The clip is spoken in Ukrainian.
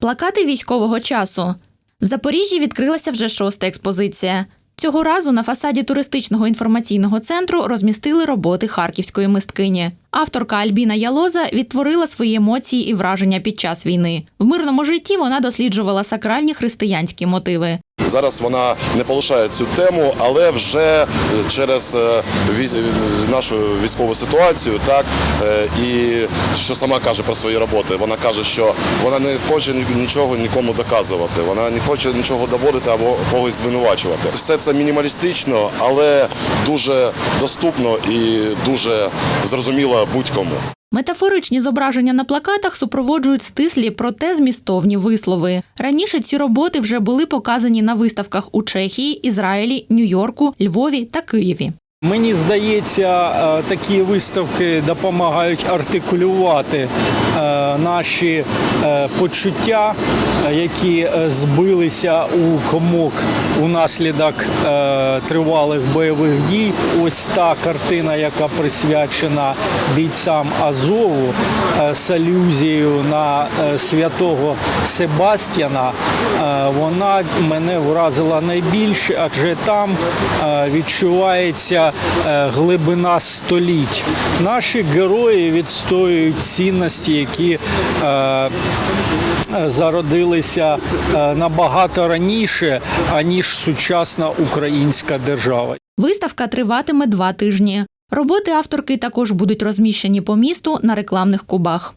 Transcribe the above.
Плакати військового часу. В Запоріжжі відкрилася вже шоста експозиція. Цього разу на фасаді туристичного інформаційного центру розмістили роботи харківської мисткині. Авторка Альбіна Ялоза відтворила свої емоції і враження під час війни. В мирному житті вона досліджувала сакральні християнські мотиви. Зараз вона не полишає цю тему, але вже через е, нашу військову ситуацію, так е, і що сама каже про свої роботи. Вона каже, що вона не хоче нічого нікому доказувати. Вона не хоче нічого доводити або когось звинувачувати. Все це мінімалістично, але дуже доступно і дуже зрозуміло будь-кому. Метафоричні зображення на плакатах супроводжують стислі, проте змістовні вислови. Раніше ці роботи вже були показані на виставках у Чехії, Ізраїлі, Нью-Йорку, Львові та Києві. Мені здається, е, такі виставки допомагають артикулювати е, наші е, почуття, які е, збилися у комок унаслідок е, тривалих бойових дій. Ось та картина, яка присвячена бійцям Азову е, з алюзією на е, святого Себастьяна, е, вона мене вразила найбільше, адже там е, відчувається е, глибина століть. Наші герої відстоюють цінності, які е, зародилися е, набагато раніше, аніж сучасна українська держава. Виставка триватиме два тижні. Роботи авторки також будуть розміщені по місту на рекламних кубах.